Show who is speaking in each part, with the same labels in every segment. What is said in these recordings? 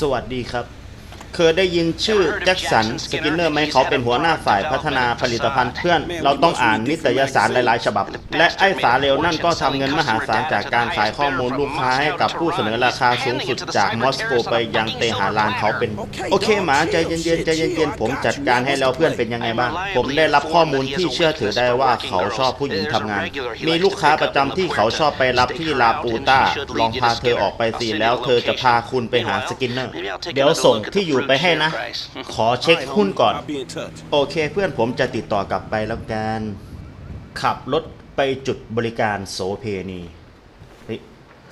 Speaker 1: สวัสดีครับ เคยได้ยินชื่อแจ็คสันสกินเนอร์ไหมเขาเป็นหัวหน้าฝ่ายพัฒนาผลิตภัณฑ์เพื่อน เราต้องอ่านนิตยสารหลายๆ ฉบับ และไอ้สาเร็วนั่นก็ทำเงินมหาศาลจากการขายข้อมูลลูกค้าให้กับผู้เสนอราคาสูงสุดจากมอสโกไปยังเตหะรานเขาเป็น โอเคหมาใจเย็นๆใจเย็นๆผมจัดการให้แล้วเพื่อนเป็นยังไงบ้าง ผมได้รับข้อมูลที่เชื่อถือได้ว่าเขาชอบผู้หญิงทำงาน มีลูกค้าประจำที่เขาชอบไปรับที่ลาปูต้าลองพาเธอออกไปสิแล้วเธอจะพาคุณไปหาสกินเนอร์เดี๋ยวส่งที่อยู่ไปให้นะ ขอเช็คหุ้นก่อน
Speaker 2: I'll be in touch.
Speaker 1: โอเคเพื่อนผมจะติดต่อกลับไปแล้วกัน ขับรถไปจุดบริการโสเพณีเฮ้ย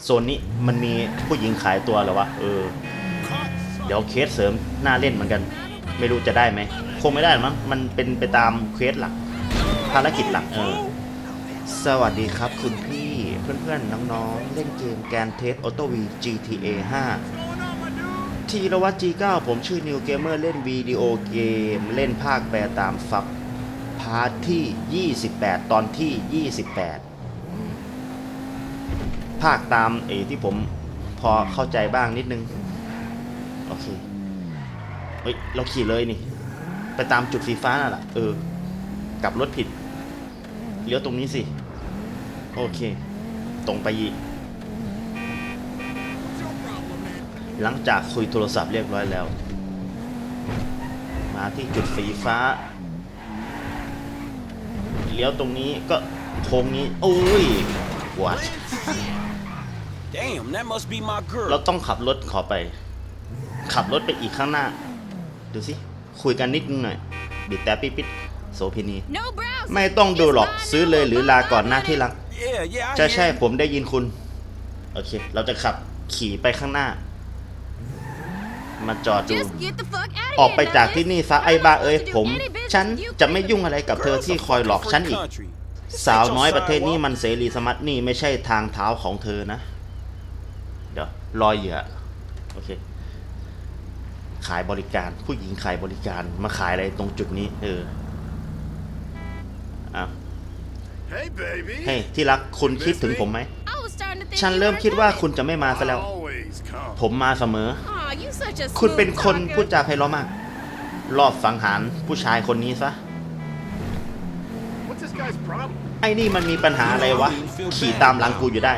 Speaker 1: โซนนี้มันมีผู้หญิงขายตัวเหรอวะ เออ เดี๋ยวเคสเสริมน่าเล่นเหมือนกัน ไม่รู้จะได้ไหม คงไม่ได้หรอกมั้ง มันเป็นไปตามเควสหลัก ภารกิจหลักเออ สวัสดีครับคุณพี่ เพื่อนๆ น้องๆ เล่นเกมแกนเทสออโตวี GTA 5 ทีรวัต G9 ผมชื่อนิวเกมเมอร์เล่นวิดีโอเกม เล่นภาคแปลตามฟับพาร์ทที่ 28 ตอนที่ 28 ภาคตามเอที่ผมพอเข้าใจบ้างนิดนึง โอเค เฮ้ย เราขี่เลยนี่ ไปตามจุดสีฟ้าน่ะล่ะ เออ กลับรถผิด เลี้ยวตรงนี้สิ โอเค ตรงไปอีก หลังจากคุยโทรศัพท์เรียบร้อยแล้ว มาที่จุดสีฟ้า เลี้ยวตรงนี้ก็โค้งนี้โอ้ยวัด
Speaker 2: Damn, that must be my girl.
Speaker 1: เราต้องขับรถขอไป ขับรถไปอีกข้างหน้า ดูสิ คุยกันนิดนึงหน่อยบีบแต่ปิดปิดโสพินี
Speaker 3: No browsing.
Speaker 1: ไม่ต้องดูหรอกซื้อเลยหรือลาก่อนหน้าที่รัก
Speaker 2: Yeah, yeah, I
Speaker 1: ใช่
Speaker 2: hear
Speaker 1: ใช่
Speaker 2: you.
Speaker 1: ผมได้ยินคุณ โอเค เราจะขับขี่ไปข้างหน้า มาจอดดู
Speaker 3: Just get the fuck out of
Speaker 1: ออก
Speaker 3: here,
Speaker 1: ไปจาก
Speaker 3: Douglas.
Speaker 1: ที่นี่ซะ
Speaker 3: I
Speaker 1: ไอ้
Speaker 3: don't
Speaker 1: บ้า
Speaker 3: want
Speaker 1: เอ้ย
Speaker 3: to do
Speaker 1: ผม
Speaker 3: any business
Speaker 1: ฉัน
Speaker 3: with you
Speaker 1: จะไม่ยุ่งอะไรกับเธอ
Speaker 2: Girls
Speaker 1: ที่
Speaker 2: are
Speaker 1: คอยหลอก
Speaker 2: from
Speaker 1: ฉันอีก
Speaker 2: country. This
Speaker 1: สาว
Speaker 2: ain't your
Speaker 1: น้อยประเทศนี้
Speaker 2: sidewalk.
Speaker 1: มันเสรีสมัตินี่ไม่ใช่ทางเท้าของเธอนะ เดี๋ยวรอยเหยื่อโอเค ขายบริการผู้หญิงขายบริการมาขายอะไรตรงจุดนี้ เอออ้าว
Speaker 4: Hey, baby.
Speaker 1: เฮ้ยที่รักคุณคิดถึงผมไหม
Speaker 3: I was starting to think
Speaker 1: ฉัน
Speaker 3: you
Speaker 1: เริ่ม
Speaker 3: were
Speaker 1: คิดว่า
Speaker 3: coming.
Speaker 1: คุณจะไม่มาซะแล้ว
Speaker 4: Always come.
Speaker 1: ผมมาเสมอ
Speaker 3: Aw, you such a
Speaker 1: คุณเป็น
Speaker 3: smooth
Speaker 1: คน
Speaker 3: talker.
Speaker 1: พูดจาไพเราะมาก รอบสังหารผู้ชายคนนี้ซะ
Speaker 4: What's this guy's problem?
Speaker 1: ไอ้นี่มันมีปัญหาอะไรวะ ขี่ตามหลังกูอยู่ได้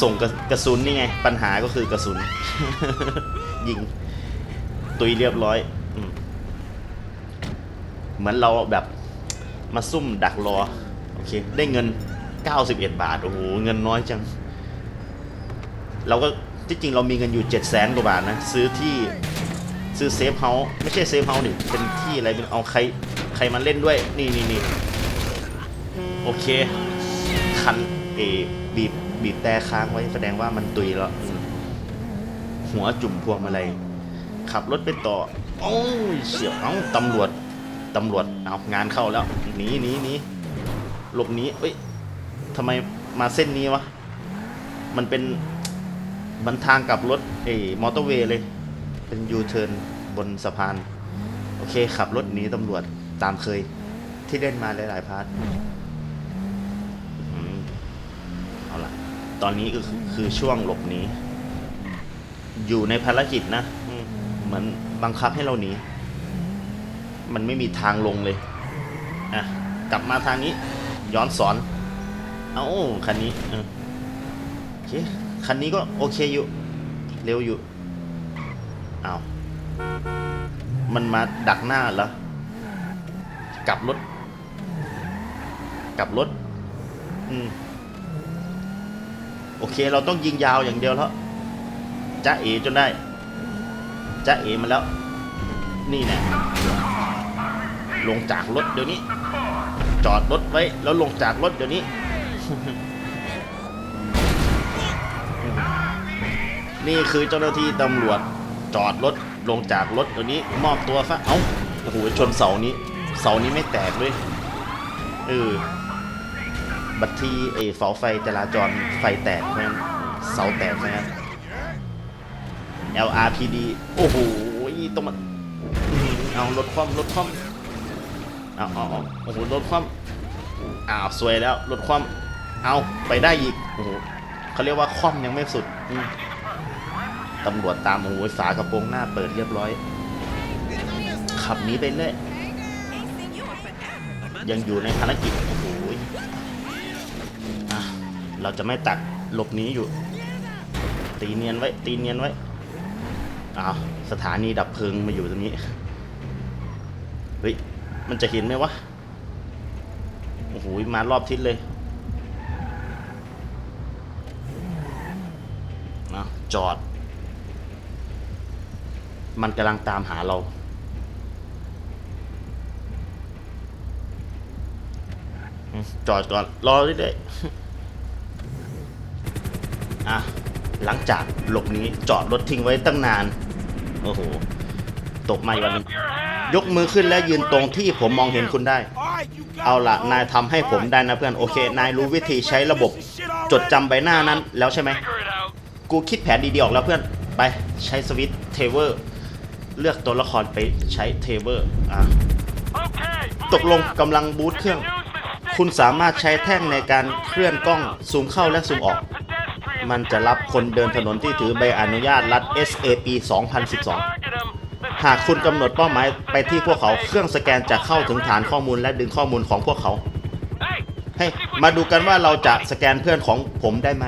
Speaker 1: ส่งกระกระสุนนี่ไง ปัญหาก็คือกระสุน ยิง ตุยเรียบร้อยอืมเหมือนเราแบบมาซุ่มดักรอ โอเค ได้เงิน 91 บาท โอ้โห เงินน้อยจัง เราก็ ที่จริงเรามีเงินอยู่7 0 0 0 0 0กว่าบาทนะ ซื้อที่ซื้อเซฟเฮาส์ไม่ใช่เซฟเฮาส์นี่เป็นที่อะไรเป็นเอาใครใครมาเล่นด้วย นี่นี่นี่โอเค คันเอบีบบีบแต่ค้างไว้แสดงว่ามันตุยแล้ว หัวจุ่มพวงมาลัยขับรถไปต่อโอ้ยเสียวเอ้าตำรวจตำรวจเอางานเข้าแล้วหนีหนีหนีหลบหนีเอ้ยทำไมมาเส้นนี้วะ มันเป็น มันทางกับรถเอมอเตอร์เวย์เลย เป็นยูเทิร์นบนสะพาน โอเค ขับรถหนีตำรวจตามเคย ที่เล่นมาหลายๆพาร์ทเอาละตอนนี้ก็คือช่วงหลบหนีอยู่ในภารกิจนะมเหมือนบังคับให้เราหนี มันไม่มีทางลงเลยอะกลับมาทางนี้ ย้อนสอน เอ้าคันนี้โอเค คันนี้ก็โอเคอยู่ เร็วอยู่เอาวมันมาดักหน้าแล้วกลับรถ กลับรถ อืม โอเค เราต้องยิงยาวอย่างเดียวแล้วจ้าเอจนได้จ้าเอมาแล้ว นี่แน่ลงจากรถเดี๋ยวนี้ จอดรถไว้ แล้วลงจากรถเดี๋ยวนี้ นี่คือเจ้าหน้าที่ตำรวจจอดรถลงจากรถเดี๋ยวนี้มอบตัวซะ เอ้า โอ้โห ชนเสานี้ เสานี้ไม่แตกเลยเออ บัตรที่เอเสาไฟจราจรไฟแตกเพราะงั้นเสาแตกเพราะงั้น LRPD โอ้โหต้องมาเอารถคว่ำรถคว่ำเอาเอาเอาโอ้โห รถคว่ำอ้าว สวยแล้ว รถคว่ำเอา ไปได้อีก โอ้โหเขาเรียกว่าคว่ำยังไม่สุดอื ตำรวจตามโอ้ยฝากระโปรงหน้าเปิดเรียบร้อย ขับหนีไปเรื่อยยังอยู่ในภารกิจโอ้โหเราจะไม่ตักหลบหนีอยู่ ตีเนียนไว้ ตีเนียนไว้อ้าวสถานีดับเพลิงมาอยู่ตรงนี้เฮ้ยมันจะเห็นไหมวะโอ้โหมารอบทิศเลยนะจอด มันกำลังตามหาเรา จอดก่อน รอเรื่อยๆอะ หลังจากหลบนี้จอดรถทิ้งไว้ตั้งนาน โอ้โห ตกมาอีกวันนึงยกมือขึ้นและยืนตรงที่ผมมองเห็นคุณได้ เอาละนายทำให้ผมได้นะเพื่อน โอเค นายรู้วิธีใช้ระบบ จดจำใบหน้านั้นแล้วใช่ไหม กูคิดแผนดีๆออกแล้วเพื่อน ไปใช้สวิตเทเวอร์ เลือกตัวละครไปใช้เทเวอร์อะตกลงกำลังบูตเครื่อง คุณสามารถใช้แท่งในการเคลื่อนกล้องซูมเข้าและซูมออก มันจะรับคนเดินถนนที่ถือใบอนุญาตรัฐ SAP 2012 หากคุณกำหนดเป้าหมายไปที่พวกเขาเครื่องสแกนจะเข้าถึงฐานข้อมูลและดึงข้อมูลของพวกเขาเฮ้ยมาดูกันว่าเราจะสแกนเพื่อนของผมได้ไหม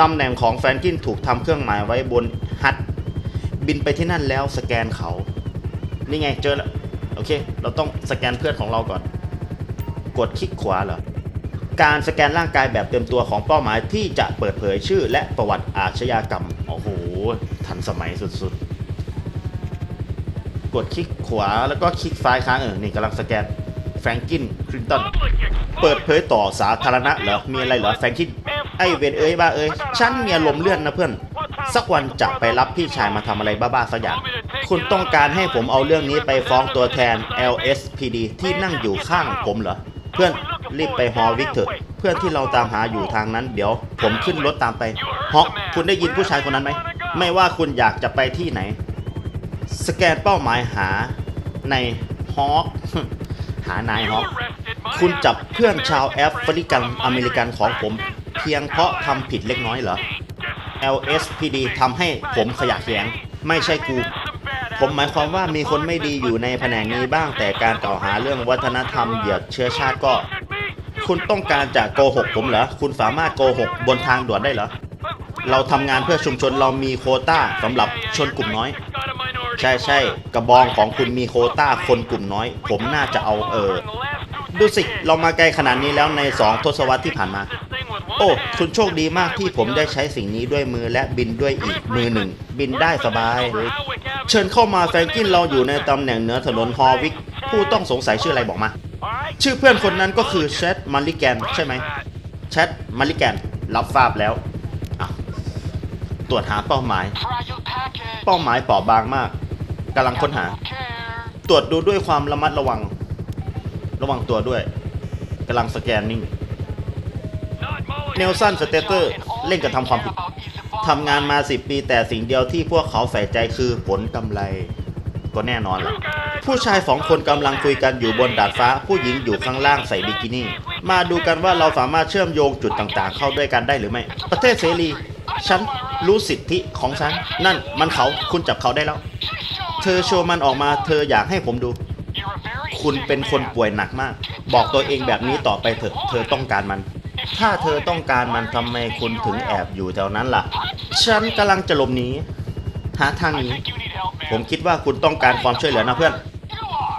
Speaker 1: ตำแหน่งของแฟรงกินถูกทำเครื่องหมายไว้บนฮัท บินไปที่นั่นแล้วสแกนเขา นี่ไงเจอแล้ว โอเค เราต้องสแกนเพื่อนของเราก่อน กดคลิกขวาเหรอ การสแกนร่างกายแบบเต็มตัวของเป้าหมายที่จะเปิดเผยชื่อและประวัติอาชญากรรม โอ้โห ทันสมัยสุดๆ กดคลิกขวาแล้วก็คลิกซ้ายค้างเออ นี่กำลังสแกนแฟรงกินคลินตัน เปิดเผยต่อสาธารณะเหรอ มีอะไรเหรอ แฟรงกิน ไอเวนเอ้ยบ้าเอ้ย ฉันมีอารมณ์เลื่อนนะเพื่อน สักวันจะไปรับพี่ชายมาทำอะไรบ้าๆสักอย่าง คุณต้องการให้ผมเอาเรื่องนี้ไปฟ้องตัวแทน LSPD ที่นั่งอยู่ข้างผมเหรอ เพื่อนรีบไปฮอวิกเถอะ เพื่อนที่เราตามหาอยู่ทางนั้น เดี๋ยวผมขึ้นรถตามไปฮอกคุณได้ยินผู้ชายคนนั้นไหม ไม่ว่าคุณอยากจะไปที่ไหน สแกนเป้าหมายหาในฮอกหานายฮอกคุณจับเพื่อนชาวแอฟริกันอเมริกันของผม เพียงเพราะทำผิดเล็กน้อยเหรอ LSPD ทำให้ผมขยะแขยง ไม่ใช่กู ผมหมายความว่ามีคนไม่ดีอยู่ในแผนกนี้บ้างแต่การกล่าวหาเรื่องวัฒนธรรมเหยียดเชื้อชาติก็ คุณต้องการจะโกหกผมเหรอ คุณสามารถโกหกบนทางด่วนได้เหรอ เราทำงานเพื่อชุมชนเรามีโควต้าสำหรับชนกลุ่มน้อย ใช่ใช่กระบองของคุณมีโควต้าคนกลุ่มน้อย ผมน่าจะเอาเออดูสิ เรามาไกลขนาดนี้แล้วใน2ทศวรรษที่ผ่านมา โอ้คุณโชคดีมากที่ผมได้ใช้สิ่งนี้ด้วยมือและบินด้วยอีกมือหนึ่ง บินได้สบายเลยเชิญเข้ามาแฟรงกินเราอยู่ในตำแหน่งเหนือถนนฮอวิก ผู้ต้องสงสัยชื่ออะไรบอกมา ชื่อเพื่อนคนนั้นก็คือแชทมาริแกนใช่ไหมแชทมาริแกนรับทราบแล้วตรวจหาเป้าหมาย เป้าหมายเปราะบางมากกำลังค้นหา ตรวจดูด้วยความระมัดระวัง ระวังตัวด้วยกำลังสแกนนิ่ง เนลสันสเตเตอร์เล่นกระทำความผิดทำงานมา 10 ปีแต่สิ่งเดียวที่พวกเขาใส่ใจคือผลกำไร ก็แน่นอนล่ะผู้ชายสองคนกำลังคุยกันอยู่บนดาดฟ้า ผู้หญิงอยู่ข้างล่างใส่บิกินี่ มาดูกันว่าเราสามารถเชื่อมโยงจุดต่างๆ เข้าด้วยกันได้หรือไม่ ประเทศเสรี ฉันรู้สิทธิของฉัน นั่นมันเขาคุณจับเขาได้แล้ว เธอโชว์มันออกมาเธออยากให้ผมดู คุณเป็นคนป่วยหนักมาก บอกตัวเองแบบนี้ต่อไปเถอะ เธอต้องการมัน ถ้าเธอต้องการมันทำไมคุณถึงแอบอยู่แถวนั้นล่ะ ฉันกำลังจะหลบหนีหาทางหนีผมคิดว่าคุณต้องการความช่วยเหลือนะเพื่อน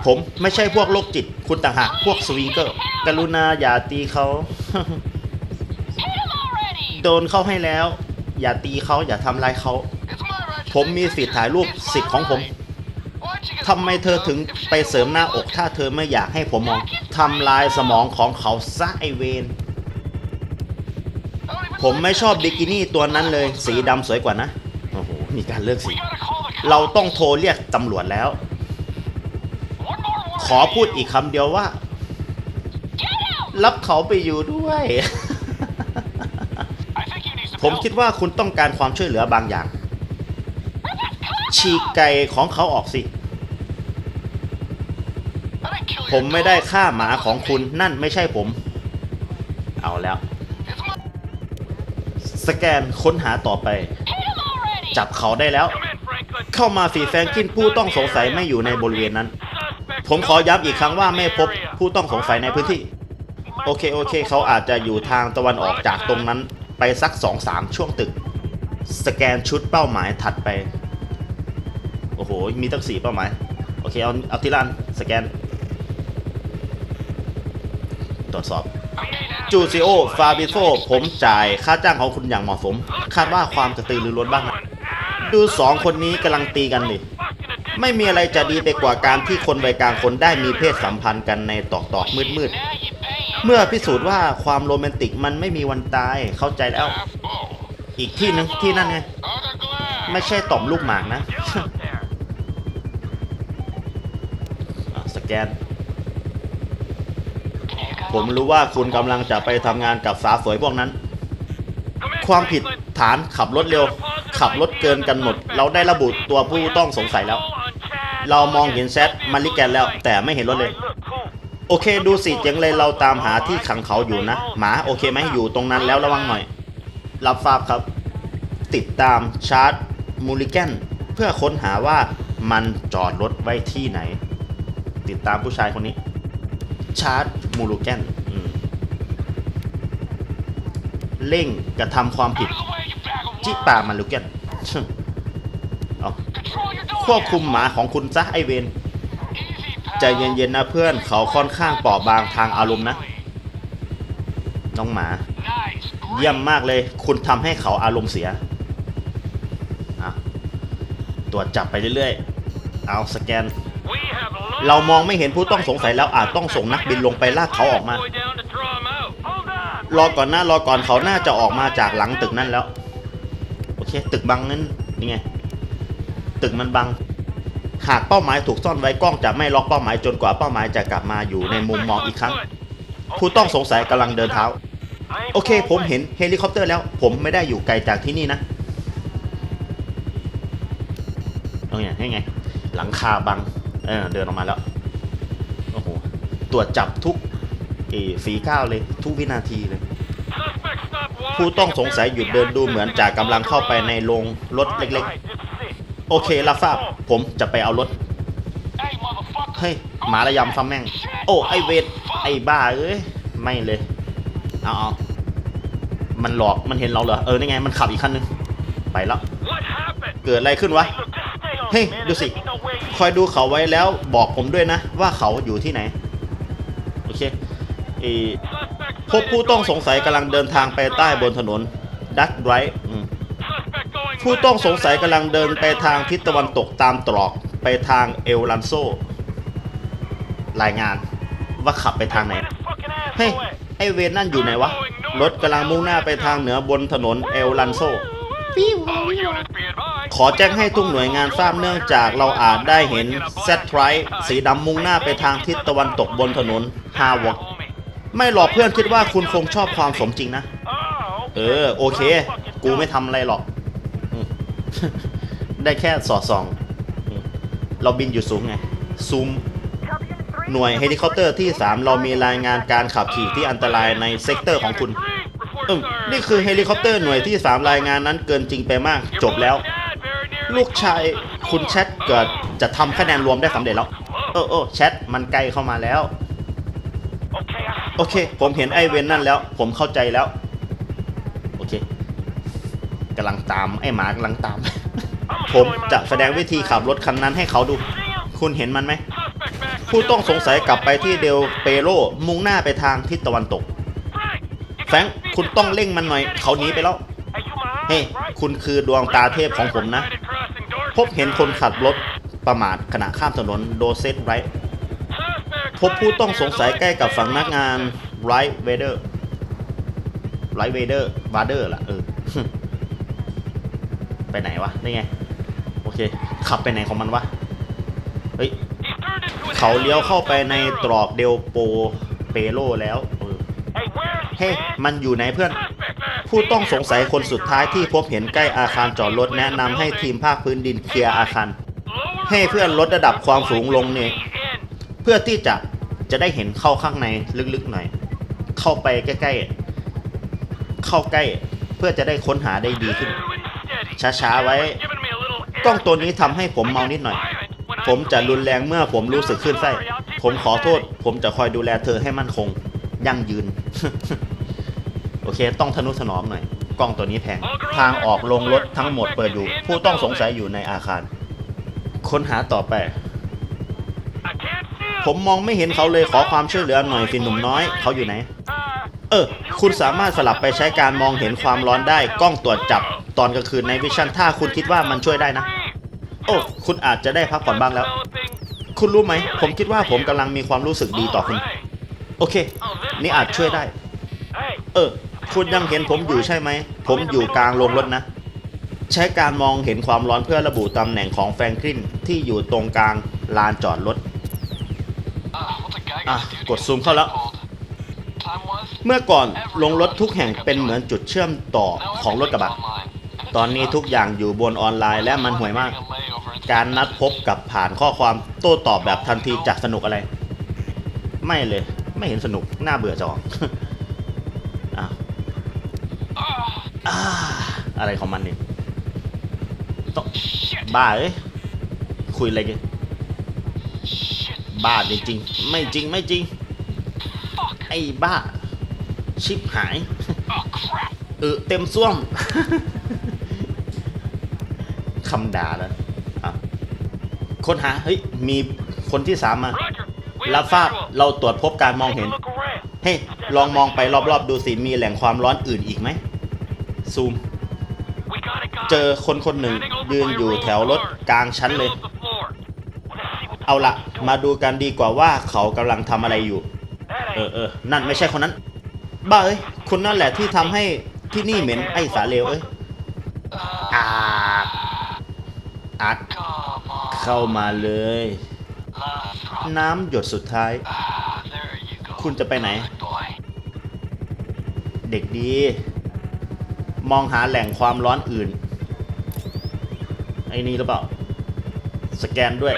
Speaker 1: ผมไม่ใช่พวกโรคจิต คุณต่างหากพวกสวิงเกอร์ กรุณาอย่าตีเขา โดนเข้าให้แล้ว อย่าตีเขาอย่าทำร้ายเขา ผมมีสิทธิ์ถ่ายรูปสิทธิ์ของผมทำไมเธอถึงไปเสริมหน้าอกถ้าเธอไม่อยากให้ผมมองทำลายสมองของเขาซะไอเวน ผมไม่ชอบบิกินี่ตัวนั้นเลย สีดำสวยกว่านะ โอ้โห มีการเลือกสี เราต้องโทรเรียกตำรวจแล้ว ขอพูดอีกคำเดียวว่า รับเขาไปอยู่ด้วย ผมคิดว่าคุณต้องการความช่วยเหลือบางอย่าง ฉีกไก่ของเขาออกสิ ผมไม่ได้ฆ่าหมาของคุณนั่นไม่ใช่ผม เอาแล้ว สแกนค้นหาต่อไป จับเขาได้แล้ว เข้ามาสีแฟรงกินผู้ต้องสงสัยไม่อยู่ในบริเวณนั้น ผมขอย้ำอีกครั้งว่าไม่พบผู้ต้องสงสัยในพื้นที่ โอเคโอเค เขาอาจจะอยู่ทางตะวันออกจากตรงนั้นไปสักสองสามช่วงตึก สแกนชุดเป้าหมายถัดไป โอ้โห มีตั้งสี่เป้าหมาย โอเค เอาเอาที่ร้านสแกน ตรวจสอบ จูซิโอ ฟาบิโซ ผมจ่ายค่าจ้างของคุณอย่างเหมาะสม คาดว่าความกระตือรือร้นบ้าง ดูสองคนนี้กำลังตีกันดิไม่มีอะไรจะดีไปกว่าการที่คนวัยกลางคนได้มีเพศสัมพันธ์กันในตอกตอกมืดมืดๆเมื่อพิสูจน์ว่าความโรแมนติกมันไม่มีวันตายเข้าใจแล้ว อีกที่นึงที่นั่นไง ไม่ใช่ต่อมลูกหมากนะสแกน ผมรู้ว่าคุณกำลังจะไปทำงานกับสาวสวยพวกนั้น ความผิดฐานขับรถเร็ว ขับรถเกินกำหนด เราได้ระบุตัวผู้ต้องสงสัยแล้ว เรามองเห็นแชทมาริแกนแล้ว แต่ไม่เห็นรถเลย โอเค ดูสิเจ๋งเลยเราตามหาที่ขังเขาอยู่นะ หมาโอเคไหมอยู่ตรงนั้นแล้วระวังหน่อย รับทราบครับ ติดตามชาร์ตมูลิแกนเพื่อค้นหาว่ามันจอดรถไว้ที่ไหน ติดตามผู้ชายคนนี้ ชาร์ตมูลิแกนอืมเร่งกระทำความผิด จิปามาลูเกนเอาควบคุมหมาของคุณซะไอเวนใจเย็นๆนะเพื่อนเขาค่อนข้างเปราะบางทางอารมณ์นะ น้องหมา เยี่ยมมากเลย คุณทำให้เขาอารมณ์เสียอะตรวจจับไปเรื่อยๆ เอาสแกน เรามองไม่เห็นผู้ต้องสงสัยแล้วอาจต้องส่งนักบินลงไปลากเขาออกมา รอก่อนหนะรอก่อนเขาน่าจะออกมาจากหลังตึกนั่นแล้ว โอเค ตึกบังนั้นนี่ไง ตึกมันบัง หากเป้าหมายถูกซ่อนไว้กล้องจะไม่ล็อกเป้าหมายจนกว่าเป้าหมายจะกลับมาอยู่ในมุมมองอีกครั้ง ผู้ต้องสงสัยกำลังเดินเท้า โอเค ผมเห็นเฮลิคอปเตอร์แล้ว ผมไม่ได้อยู่ไกลจากที่นี่นะเอาไงให้ไง หลังคาบัง เออเดินออกมาแล้ว โอ้โห ตรวจจับทุกเอฝีก้าวเลย ทุกวินาทีเลย ผู้ต้องสงสัยหยุดเดินดูเหมือนจะกำลังเข้าไปในโรงรถเล็กๆ โอเครับทราบ ผมจะไปเอารถ เฮ้ย หมาระยำซ้ำแม่ง โอ้ ไอเวท ไอบ้าเอ้ย ไม่เลย เอาเอามันหลอก มันเห็นเราเหรอ เออ นี่ไง มันขับอีกคันนึง ไปแล้ว เกิดอะไรขึ้นวะ เฮ้ย ดูสิ คอยดูเขาไว้แล้วบอกผมด้วยนะ ว่าเขาอยู่ที่ไหน โอเคเอพบผู้ต้องสงสัยกำลังเดินทางไปใต้บนถนนดักไรผู้ต้องสงสัยกำลังเดินไปทางทิศตะวันตกตามตรอกไปทางเอลลันโซ รายงานว่าขับไปทางไหน เฮ้ย ไอเวนนั่นอยู่ไหนวะ รถกำลังมุ่งหน้าไปทางเหนือบนถนนเอลลันโซ ขอแจ้งให้ทุกหน่วยงานทราบเนื่องจากเราอาจได้เห็นเซตไทรสีดำมุ่งหน้าไปทางทิศตะวันตกบนถนนฮาวอกไม่หรอกเพื่อนคิดว่าคุณคงชอบความสมจริงนะ เออ โอเค กูไม่ทำอะไรหรอก ได้แค่สอดส่อง เราบินอยู่สูงไง ซูม หน่วยเฮลิคอปเตอร์ที่ 3 เรามีรายงานการขับขี่ที่อันตรายในเซกเตอร์ของคุณนี่คือเฮลิคอปเตอร์หน่วยที่ 3 รายงานนั้นเกินจริงไปมาก จบแล้ว ลูกชายคุณแชทเกิดจะทำคะแนนรวมได้สำเร็จแล้วโอ้โอ้แชทมันใกล้เข้ามาแล้ว โอเค ผมเห็นไอเวนนั่นแล้ว ผมเข้าใจแล้ว โอเคกำลังตามไอหมากำลังตาม ผมจะแสดงวิธีขับรถคันนั้นให้เขาดู คุณเห็นมันไหมผู้ต้องสงสัยกลับไปที่เดลเปโรมุ่งหน้าไปทางทิศตะวันตก แฟงคุณต้องเร่งมันหน่อย เขาหนีไปแล้ว เฮ้ คุณคือดวงตาเทพของผมนะ พบเห็นคนขับรถประมาทขณะข้ามถนนโดเซตไรท์พบผู้ต้องสงสัยใกล้กับฝั่งนักงานไรท์เวเดอร์ไรท์เวเดอร์วาเดอร์ล่ะเออไปไหนวะนี่ไง โอเค ขับไปไหนของมันวะ เฮ้ย เขาเลี้ยวเข้าไปในตรอกเดลโปเปโลแล้วเออเฮ้ยมันอยู่ไหนเพื่อน ผู้ต้องสงสัยคนสุดท้ายที่พบเห็นใกล้อาคารจอดรถแนะนำให้ทีมภาคพื้นดินเคลียร์อาคาร ให้เพื่อนลดระดับความสูงลงเนี่ยเพื่อที่จะจะได้เห็นเข้าข้างในลึกๆหน่อย เข้าไปใกล้ๆ เข้าใกล้เพื่อจะได้ค้นหาได้ดีขึ้น ช้าๆไว้กล้องตัวนี้ทำให้ผมเมานิดหน่อย ผมจะรุนแรงเมื่อผมรู้สึกขึ้นไส้ผมขอโทษ ผมจะคอยดูแลเธอให้มั่นคง ยั่งยืน เคต้องทนุถนอมหน่อย กล้องตัวนี้แพง ทางออกลงรถทั้งหมดเปิดอยู่ ผู้ต้องสงสัยอยู่ในอาคาร ค้นหาต่อไป ผมมองไม่เห็นเขาเลยขอความช่วยเหลือหน่อยสิหนุ่มน้อย เขาอยู่ไหน เออ คุณสามารถสลับไปใช้การมองเห็นความร้อนได้ กล้องตรวจจับตอนกลางคืนในวิชั่นถ้าคุณคิดว่ามันช่วยได้นะ โอ้ คุณอาจจะได้พักผ่อนบ้างแล้ว คุณรู้ไหม ผมคิดว่าผมกำลังมีความรู้สึกดีต่อคุณ โอเค นี่อาจช่วยได้ เออ คุณยังเห็นผมอยู่ใช่ไหม ผมอยู่กลางโรงรถนะ ใช้การมองเห็นความร้อนเพื่อระบุตำแหน่งของแฟรงคลินที่อยู่ตรงกลางลานจอดรถ อะ กดซูมเข้าแล้ว เมื่อก่อนลงรถทุกแห่งเป็นเหมือนจุดเชื่อมต่อของรถกระบะ ตอนนี้ทุกอย่างอยู่บนออนไลน์และมันห่วยมาก การนัดพบกับผ่านข้อความโต้ตอบแบบทันทีจากสนุกอะไร ไม่เลย ไม่เห็นสนุก น่าเบื่อจอง อะไรของมันเนี่ยต้องบ้าเอ้ยคุยอะไรกันบ้าจริงๆไม่จริงไม่จริง ไอ้บ้า ชิบหายเออเต็มซ่วมคำด่าแล้วอะค้นหา เฮ้ย มีคนที่สามมา รับทราบเราตรวจพบการมองเห็น เฮ้ย ลองมองไปรอบๆ ดูสิ มีแหล่งความร้อนอื่นอีกไหม ซูม เจอคนคนหนึ่งยืนอยู่แถวรถกลางชั้นเลย เอาละมาดูกันดีกว่าว่าเขากำลังทำอะไรอยู่ เออเออนั่นไม่ใช่คนนั้น บ้าเอ้ยคุณนั่นแหละที่ทำให้ที่นี่เหม็นไอ้สาเลวเอ้ยอาดอัดเข้ามาเลย น้ำหยดสุดท้าย คุณจะไปไหน เด็กดี มองหาแหล่งความร้อนอื่นไอ้นี่หรือเปล่า สแกนด้วย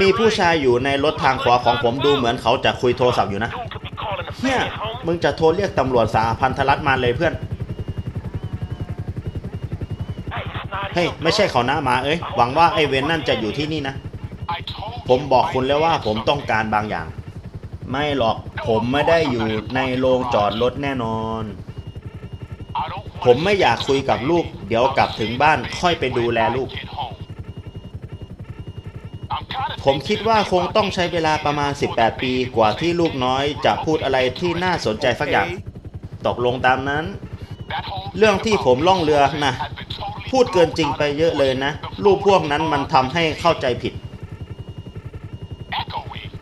Speaker 1: มีผู้ชายอยู่ในรถทางขวาของผมดูเหมือนเขาจะคุยโทรศัพท์อยู่นะเนี่ยมึงจะโทรเรียกตำรวจสาพันธรัฐมาเลยเพื่อนเฮ้ยไม่ใช่เขานะหมาเอ้ยหวังว่าไอ้เวนนั่นจะอยู่ที่นี่นะ ผมบอกคุณแล้วว่าผมต้องการบางอย่าง ไม่หรอกผมไม่ได้อยู่ในโรงจอดรถแน่นอน ผมไม่อยากคุยกับลูก เดี๋ยวกลับถึงบ้านค่อยไปดูแลลูก ผมคิดว่าคงต้องใช้เวลาประมาณ 18 ปีกว่าที่ลูกน้อยจะพูดอะไรที่น่าสนใจสักอย่าง ตกลงตามนั้น เรื่องที่ผมล่องเรือนะพูดเกินจริงไปเยอะเลยนะ รูปพวกนั้นมันทำให้เข้าใจผิด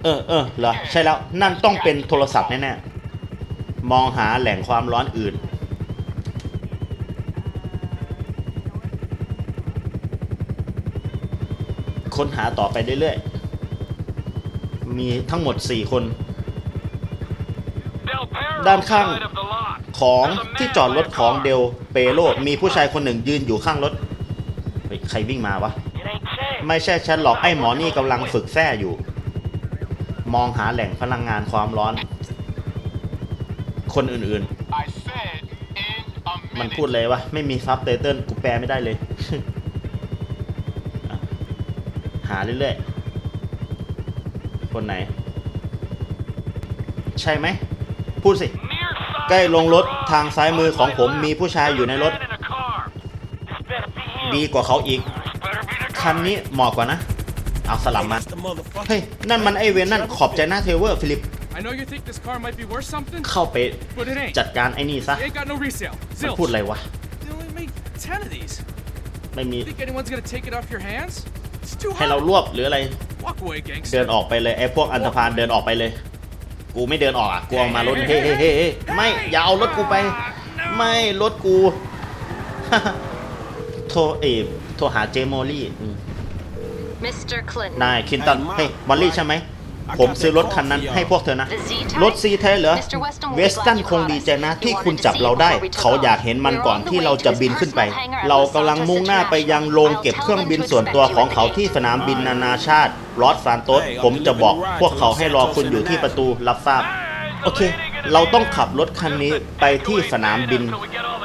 Speaker 1: เออเออเหรอ ใช่แล้วนั่นต้องเป็นโทรศัพท์แน่ๆ มองหาแหล่งความร้อนอื่นค้นหาต่อไปเรื่อยๆ มีทั้งหมด 4 คน ด้านข้างของที่จอดรถของเดลเปโลมีผู้ชายคนหนึ่งยืนอยู่ข้างรถเฮ้ยใครวิ่งมาวะ ไม่ใช่ฉันหรอกไอ้หมอนี่กำลังฝึกแท้อยู่ มองหาแหล่งพลังงานความร้อน คนอื่นๆ มันพูดเลยวะไม่มีซับไตเติลกูแปลไม่ได้เลยอะหาเรื่อยๆ คนไหน ใช่ไหม พูดสิ ใกล้ลงรถทางซ้ายมือของผมมีผู้ชายอยู่ในรถ ดีกว่าเขาอีก คันนี้เหมาะกว่านะ เอาสลับมา
Speaker 2: That's the motherfucker.
Speaker 1: เฮ้ย นั่นมันไอเวนนั่นขอบใจหน้าเทเวอร์ฟิลิป
Speaker 5: I know you think this car might be worth something,
Speaker 1: เข้าไป
Speaker 5: but it ain't.
Speaker 1: จัดการไอ้นี่ซะ
Speaker 5: It ain't got no resale.
Speaker 1: มัน
Speaker 5: Zilch.
Speaker 1: พูดอะไรวะ
Speaker 5: They only made 10 of these.
Speaker 1: ไม่มี
Speaker 5: Think anyone's gonna take it off your hands? It's too
Speaker 1: ให้เรา
Speaker 5: hot.
Speaker 1: รวบหรืออะไร
Speaker 5: Walk away,
Speaker 1: เดิ
Speaker 5: gangster.
Speaker 1: นออกไปเลยไอ้พวกอันธพาลเดินออกไปเลย กูไม่เดินออกอะกูเอามารถเฮ้เฮ้เฮ้เฮ้ไม่อย่าเอารถกูไป ไม่รถกู โทรเอฟโทรหาเจมอลี่อืม
Speaker 3: Mr. Clinton.
Speaker 1: นายคินตันเฮ้ยมอลลี่ใช่ไหม ผมซื้อรถคันนั้นให้พวกเธอนะ
Speaker 3: The Z-Type?
Speaker 1: รถซีแท้เหรอ
Speaker 3: Mr. Weston will be
Speaker 1: เวสตัน
Speaker 3: glad you
Speaker 1: คง
Speaker 3: caught
Speaker 1: ดี
Speaker 3: us.
Speaker 1: ใจนะ
Speaker 3: He
Speaker 1: ที่
Speaker 3: wanted
Speaker 1: คุณ
Speaker 3: to
Speaker 1: จับ
Speaker 3: see
Speaker 1: เรา
Speaker 3: it
Speaker 1: ได้
Speaker 3: before we took
Speaker 1: เขาอยาก
Speaker 3: off.
Speaker 1: เห็นมัน
Speaker 3: We were
Speaker 1: ก่อน
Speaker 3: on the
Speaker 1: ที่
Speaker 3: way
Speaker 1: เรา
Speaker 3: to
Speaker 1: จะ
Speaker 3: his
Speaker 1: บินขึ้นไป
Speaker 3: first hangar at
Speaker 1: เรา
Speaker 3: Los
Speaker 1: กำลัง
Speaker 3: Santos
Speaker 1: มุ่งหน้าไปยังโรงเก็บเครื่องบินส่วนตัวของเขาที่สนามบินนานาชาติลอสซานโตสผมจะบอกพวกเขาให้รอคุณอยู่ที่ประตูรับทราบ โอเค เราต้องขับรถคันนี้ไปที่สนามบิน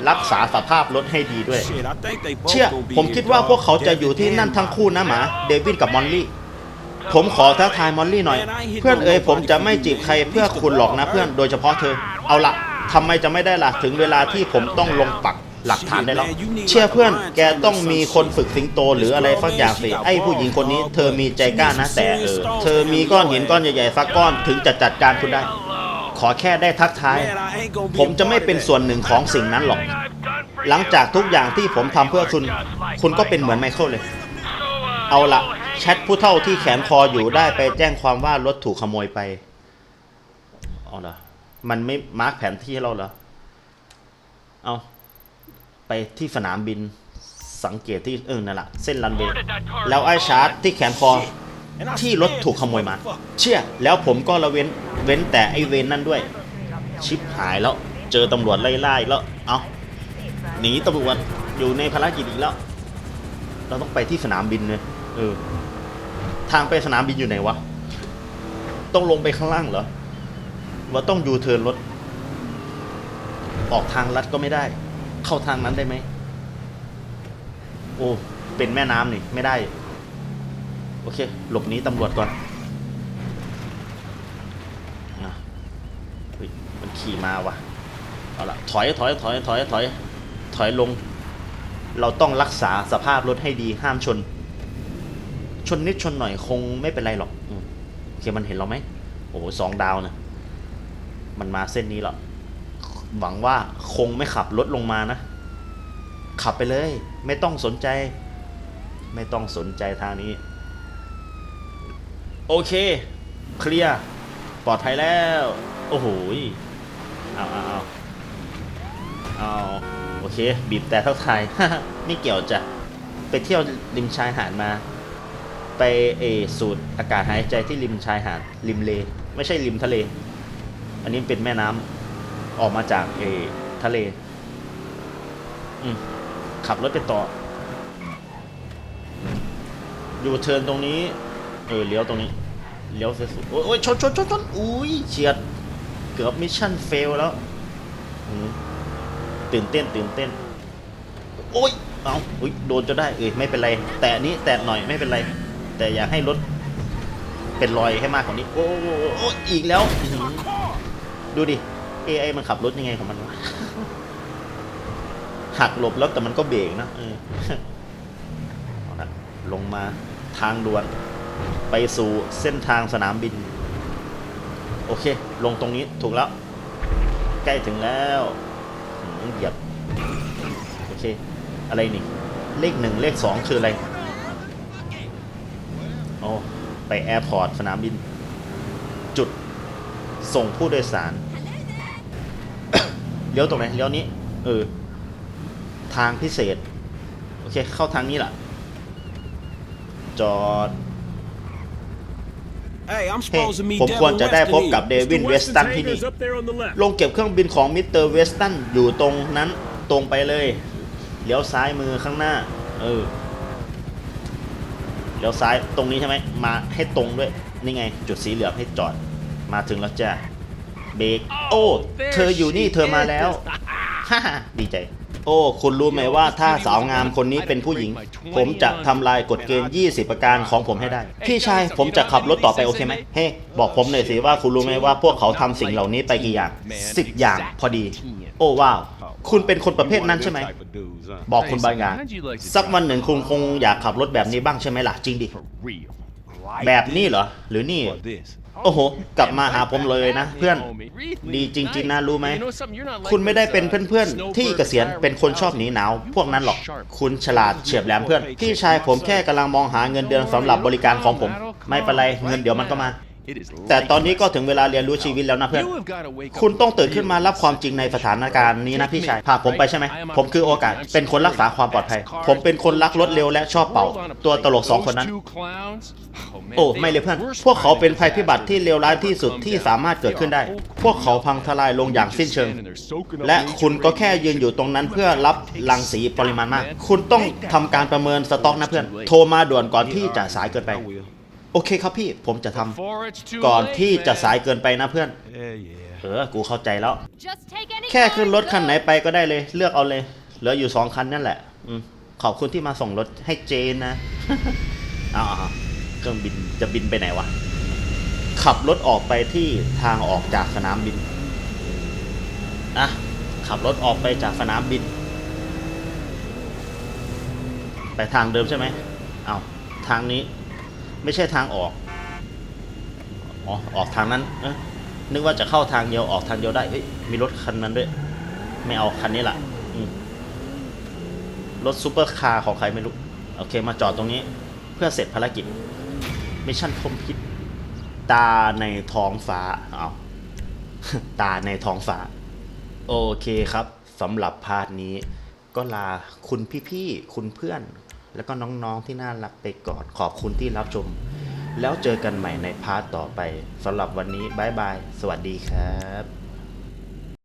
Speaker 1: รักษาสภาพรถให้ดีด้วย
Speaker 2: Shit, I think they both
Speaker 1: เชื่อ
Speaker 2: gonna be
Speaker 1: ผม
Speaker 2: here,
Speaker 1: คิดว่า
Speaker 2: dog.
Speaker 1: พวกเขาจะอยู่ที่
Speaker 2: Devin
Speaker 1: นั่น
Speaker 2: and
Speaker 1: ทั้งคู่นะหมา
Speaker 2: Mike.
Speaker 1: เดวิดกับมอลลี่ ผมขอท้าทายมอลลี่หน่อย เพื่อนเอ๋ยผมจะไม่จีบใครเพื่อคุณหรอกนะเพื่อนโดยเฉพาะเธอ เอาละทำไมจะไม่ได้ล่ะถึงเวลาที่ผมต้องลงปักหลักฐานได้แล้ว เชื่อเพื่อนแกต้องมีคนฝึกสิงโตหรืออะไรสักอย่างสิไอ้ผู้หญิงคนนี้ เธอมีใจกล้านะแต่เออเธอมีก้อนหินก้อนใหญ่ๆสักก้อนถึงจะจัดการคุณได้ ขอแค่ได้ทักทาย ผมจะไม่เป็นส่วนหนึ่งของสิ่งนั้นหรอก หลังจากทุกอย่างที่ผมทำเพื่อคุณ คุณก็เป็นเหมือนไมเคิลเลย เอาละ แชทผู้เท่าที่แขนคออยู่ได้ไปแจ้งความว่ารถถูกขโมยไปเอาละมันไม่มาร์กแผนที่ให้เราเหรอเอาไปที่สนามบินสังเกตที่เออนั่นแหละเส้นรันเวย์แล้วไอ้ชาร์จที่แขนคอที่รถถูกขโมยมา เชื่อแล้วผมก็ละเว้นเว้นแต่ไอ้เวนนั่นด้วย ชิปหายแล้ว เจอตำรวจไล่ล่แล้วเอาหนีตำรวจอยู่ในภารกิจอีกแล้ว เราต้องไปที่สนามบินเลยเออ ทางไปสนามบินอยู่ไหนวะ ต้องลงไปข้างล่างเหรอ ว่าต้องยูเทิร์นรถ ออกทางลัดก็ไม่ได้ เข้าทางนั้นได้ไหม โอ้ เป็นแม่น้ำนี่ ไม่ได้ โอเค หลบหนีตำรวจก่อนอะมันขี่มาว่ะ เอาละถอย ถอย ถอย ถอย ถอย ถอยลง เราต้องรักษาสภาพรถให้ดี ห้ามชน ชนนิดชนหน่อยคงไม่เป็นไรหรอกอืมโอเคมันเห็นเราไหมโอ้โหสองดาวนะมันมาเส้นนี้แล้วหวังว่าคงไม่ขับรถลงมานะ ขับไปเลย ไม่ต้องสนใจ ไม่ต้องสนใจทางนี้ โอเค เคลียร์ปลอดภัยแล้ว โอ้โหเอาเอาเอาเอาโอเค บีบแต่เท่าไทาย ไม่เกี่ยวจ้ะ ไปเที่ยวริมชายหาดมา ไปเอสูดอากาศหายใจที่ริมชายหาดริมเล ไม่ใช่ริมทะเล อันนี้เป็นแม่น้ำออกมาจากเอทะเลขับรถไปต่อ อยู่เทินตรงนี้ เออเลี้ยวตรงนี้ เลี้ยวเสุดๆโอ้ยโอ้ยชนชนชนชนอุ้ยเฉียด เกือบมิชชั่นเฟลแล้วตื่นเต้นตื่นเต้น โอ้ย เอาอุ้ยโดนจะได้ เอ้ยไม่เป็นไร แต่นนี้แตะหน่อยไม่เป็นไร แต่อย่าให้รถเป็นรอยให้มากกว่านี้ โอ้โหโอ้ยอีกแล้ว ดูดิ AI มันขับรถยังไงของมันวะหักหลบแล้วแต่มันก็เบรกนะเออละลงมาทางด่วน ไปสู่เส้นทางสนามบิน โอเค ลงตรงนี้ถูกแล้ว ใกล้ถึงแล้วหืมเหยียบ โอเค อะไรนี่ เลขหนึ่งเลขสองคืออะไร อ้ไปแอร์พอร์ตสนามบิน จุดส่งผู้โดยสาร เลี้ยวตรงไหนเลี้ยวนี้ เออ ทางพิเศษ โอเค เข้าทางนี้แหละจอด
Speaker 2: Hey, I'm
Speaker 1: เฮ้
Speaker 2: supposed to meet
Speaker 1: ผมควร
Speaker 2: Devin
Speaker 1: จะได้พบ
Speaker 2: Weston
Speaker 1: กับ
Speaker 2: here.
Speaker 1: เดวินเวสตันที่นี่
Speaker 4: up there on the left.
Speaker 1: ลงเก็บเครื่องบินของมิสเตอร์เวสตันอยู่ตรงนั้น ตรงไปเลย เลี้ยวซ้ายมือข้างหน้า เออ เลี้ยวซ้ายตรงนี้ใช่ไหมมาให้ตรงด้วยนี่ไง จุดสีเหลืองให้จอดมาถึงแล้วจ้ะเบรกโอ้ เธออยู่นี่เธอมาแล้วฮ่าฮ่าดีใจ โอ้ คุณรู้ไหมว่าถ้าสาวงามคนนี้เป็นผู้หญิง ผมจะทำลายกฎเกณฑ์ 20 ประการของผมให้ได้ พี่ชายผมจะขับรถต่อไปโอเคไหมเฮ้บอกผมหน่อยสิว่าคุณรู้ไหมว่าพวกเขาทำสิ่งเหล่านี้ไปกี่อย่าง10อย่างพอดี โอ้ว้าว คุณเป็นคนประเภทนั้นใช่ไหม บอกคุณบางอย่างสักวันหนึ่งคุณคงอยากขับรถแบบนี้บ้างใช่ไหมล่ะจริงดิ แบบนี้เหรอ หรือนี่ โอ้โห กลับมาหาผมเลยนะ เพื่อน ดีจริง ๆนะรู้ไหม คุณไม่ได้เป็นเพื่อนๆ ที่เกษียณเป็นคนชอบหนีหนาว พวกนั้นหรอก คุณฉลาดเฉียบแหลมเพื่อน พี่ชายผมแค่กำลังมองหาเงินเดือนสำหรับบริการของผม ไม่เป็นไร เงินเดี๋ยวมันก็มา แต่ตอนนี้ก็ถึงเวลาเรียนรู้ชีวิตแล้วนะเพื่อน คุณต้องตื่นขึ้นมารับความจริงในสถานการณ์นี้นะพี่ชาย พาผมไปใช่ไหม ผมคือโอกาส เป็นคนรักษาความปลอดภัย ผมเป็นคนรักรถเร็วและชอบเป่า ตัวตลกสองคนนั้น โอ้ไม่เลยเพื่อน พวกเขาเป็นภัยพิบัติที่เลวร้ายที่สุดที่สามารถเกิดขึ้นได้ พวกเขาพังทลายลงอย่างสิ้นเชิง และคุณก็แค่ยืนอยู่ตรงนั้นเพื่อรับรังสีปริมาณมาก คุณต้องทำการประเมินสต็อกนะเพื่อน โทรมาด่วนก่อนที่จะสายเกินไป โอเคครับพี่ผมจะทำก่อนที่จะสายเกินไปนะเพื่อน เออ กูเข้าใจแล้ว
Speaker 3: Just take any
Speaker 1: เคค่ขึ้นรถคันไหนไปก็ได้เลย เลือกเอาเลย เหลืออยู่สองคันนั่นแหละอืมขอบคุณที่มาส่งรถให้เจนนะอ้าวเครื่องบินจะบินไปไหนวะ ขับรถออกไปที่ทางออกจากสนามบินอะขับรถออกไปจากสนามบิน ไปทางเดิมใช่ไหมเอาทางนี้ ไม่ใช่ทางออกอ๋อออกทางนั้นเอะนึกว่าจะเข้าทางเดียวออกทางเดียวได้เฮ้ยมีรถคันนั้นด้วย ไม่เอาคันนี้ละรถซูเปอร์คาร์ของใครไม่รู้ โอเค มาจอดตรงนี้ เพื่อเสร็จภารกิจมิชชั่นคอมพิวตาในท้องฟ้าเอาตาในท้องฟ้า โอเคครับสำหรับพาร์ทนี้ ก็ลาคุณพี่ๆ คุณเพื่อน แล้วก็น้องๆที่น่ารักไปก่อนขอบคุณที่รับชม แล้วเจอกันใหม่ในพาร์ทต่อไปสำหรับวันนี้บายบาย สวัสดีครับ